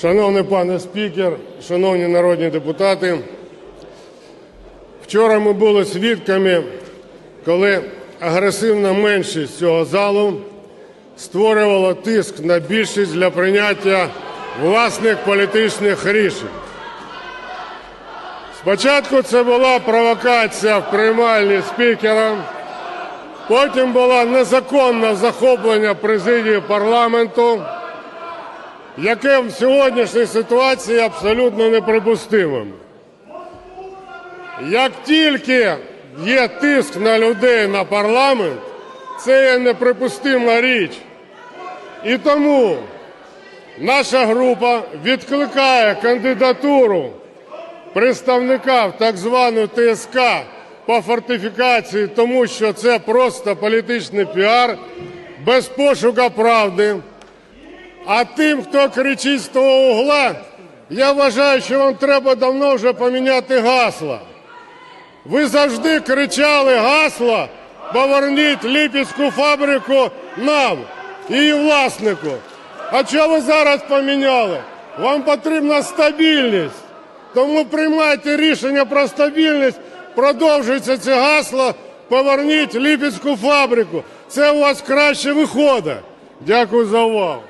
Шановний пане спікер, шановні народні депутати, вчора ми були свідками, коли агресивна меншість цього залу створювала тиск на більшість для прийняття власних політичних рішень. Спочатку це була провокація в приймальні спікера, потім було незаконне захоплення президії парламенту яке в сьогоднішній ситуації абсолютно неприпустимим. Як тільки є тиск на людей на парламент, це є неприпустима річ. І тому наша група відкликає кандидатуру представника в так звану ТСК по фортифікації, тому що це просто політичний піар без пошука правди. А тим, хто кричить з того угла, я вважаю, що вам треба давно вже поміняти гасла. Ви завжди кричали гасло «Поверніть Ліпецьку фабрику нам, її власнику». А чого ви зараз поміняли? Вам потрібна стабільність. Тому приймайте рішення про стабільність, продовжується це гасло «Поверніть Ліпецьку фабрику». Це у вас краще виходить. Дякую за увагу.